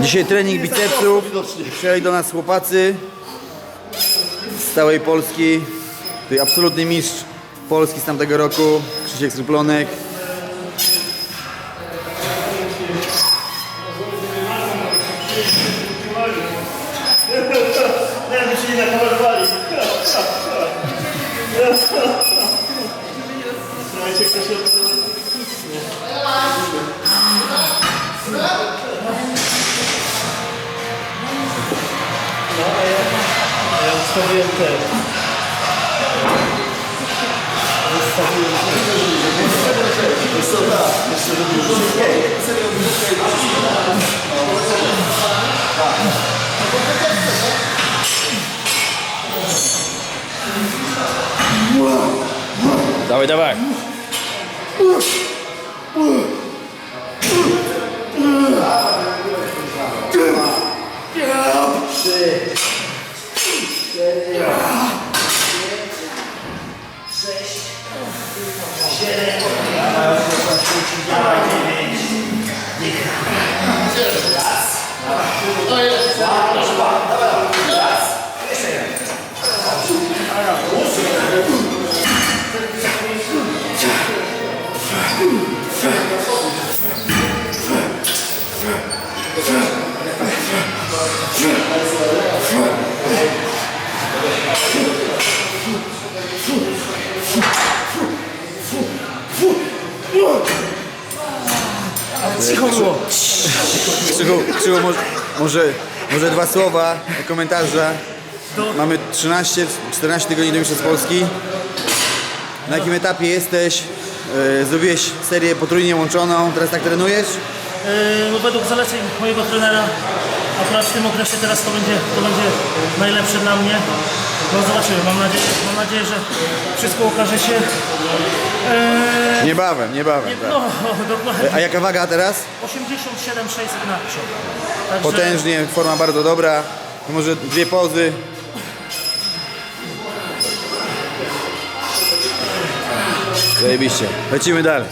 Dzisiaj trening bicepsów. Przyjechali do nas chłopacy z całej Polski. Tutaj absolutny mistrz Polski z tamtego roku, Krzysiek nakamerowali. Słuchajcie, kto się... a ja ustawiłem te... Dawaj, dawaj. cztery, pięć, sześć, siedem, dziewięć, dziesięć, raz, dwa, dwa, dwa, raz, jeszcze jeden, osiem, Yeah. Cicho było. Krzychu, Krzychu może, może, może dwa słowa komentarza. Mamy 13, 14 tygodni do Mistrzostw Polski. Na jakim etapie jesteś? E, Zrobiłeś serię potrójnie łączoną, teraz tak trenujesz? Yy, według zaleceń mojego trenera akurat w tym okresie teraz to będzie, to będzie najlepsze dla mnie. No zobaczymy, mam nadzieję, mam nadzieję, że wszystko okaże się. Yy, Niebawem, niebawem. Tak. no, dokładnie. A jaka waga teraz? 87 600 na przód. Także Potężnie, forma bardzo dobra. Może dwie pozy. Zajebiście. Lecimy dalej.